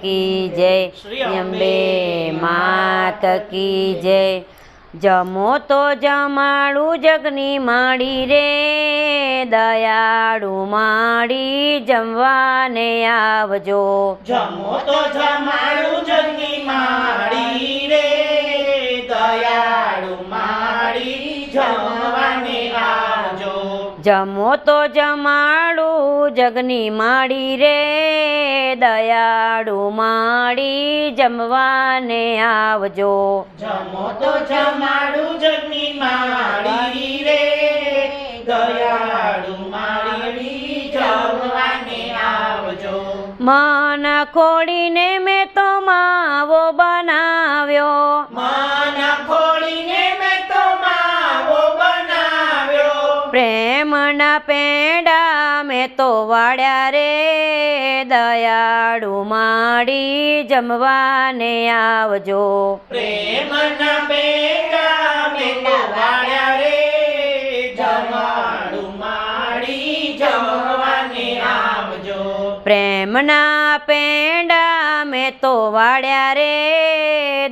કી જય શ્રી અંબે માત કી જમો તો જમાડું જગની માડી રે દયાળુ માડી જમવાને આવજો જમો તો જમાડું જગની માડી રે દયાળુ માડી આવજો જમો તો જમાડું જગની માડી રે દયાળુ માડી જમવાને આવજો. જમો તો જમાડું જગની માડી રે દયાળુ માડી જમવાને આવજો. મન ખોડીને મેં તો માવો બનાવ્યો. પ્રેમના પેંડા મેં તો વાળ્યા રે દયાળુ માડી જમવાને આવજો. પ્રેમના પેંડા મેં તો વાળ્યા રે જમાડુ માડી જમવાને આવજો. પ્રેમના પેંડા મેં તો વાળ્યા રે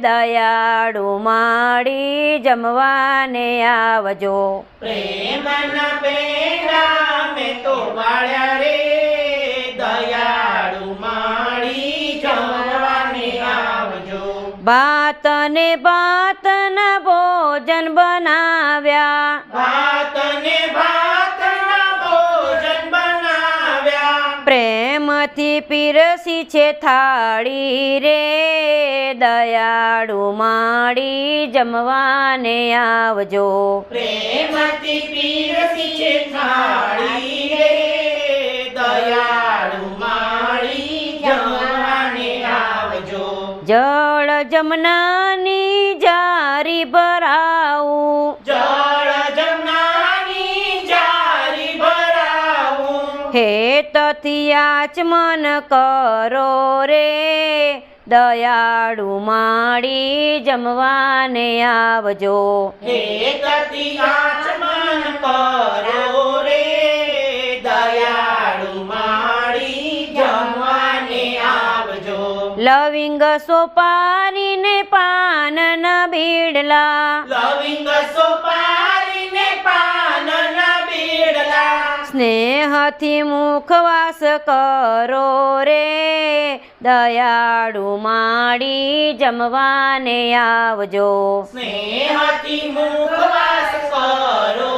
દયાળુ માડી જમવાને આવજો. પ્રેમના ભાત ને ભાતના ભોજન બનાવ્યા. ભાત ને ભાતના ભોજન બનાવ્યા. પ્રેમથી પીરસી છે થાળી રે દયાળુ માડી જમવાને આવજો. પ્રેમથી પીરસી છે થાળી જમનાની જારી ભરાવું. જળ જમનાની જારી ભરાવું. હે તથિયાચ મન કરો રે. દયાળુ માડી જમવાને આવજો. હે તથિયાચ મન કરો રે. લવિંગ સોપારીને પાન ન બીડલા. લવિંગ સોપારીને પાનના બેડલા. સ્નેહથી મુખવાસ કરો રે. દયાળુ માડી જમવાને આવજો. સ્નેહથી મુખવાસ કરો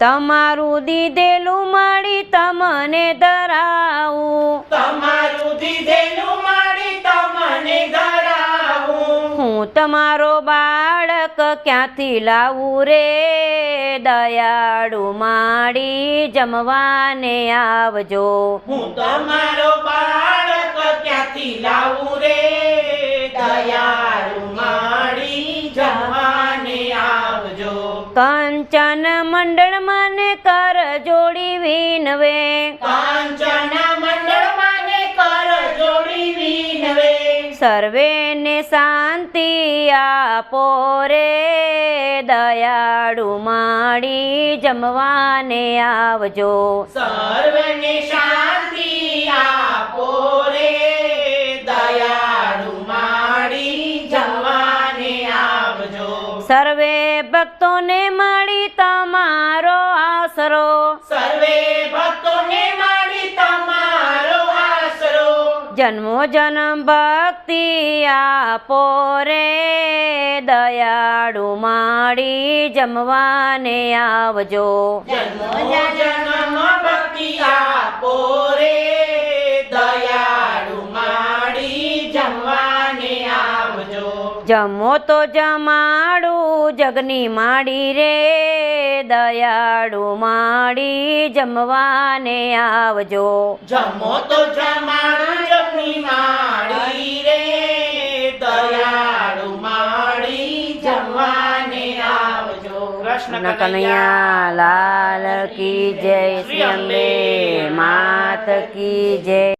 તમારું દીધેલું મળી તમને ધરાવું. તમારું દીધેલું માળી તમને ધરાવું. હું તમારો બાળક ક્યાંથી લાવું રે? દયાળુ માડી જમવાને આવજો. હું તમારો બાળક ક્યાંથી લાવું રે? દયાળુ માળી જમવાને આવજો કંચન મંડળ મને કર જોડી વિનવે. કાંચન મંડળ મને કર જોડી વિનવે. સર્વેને શાંતિ આપો રે. દયાળુ માડી જમવાને આવજો. સર્વને શાંતિ તમારો આશરો. સર્વે ભક્તોને માળી તમારો આશરો. જન્મો જન્મ ભક્તિ આપો રે. દયાળુ માડી જમવાને આવજો. જન્મો જન્મ ભક્તિ આપો રે. જમો તો જમાડું જગની માડી રે દયાળુ માડી જમવાને આવજો. જમો તો જમાડું જગની માડી રે દયાળુ માડી જમવાને આવજો. કૃષ્ણ કનૈયા લાલ કી જય શ્રી અંબે માત કી જય.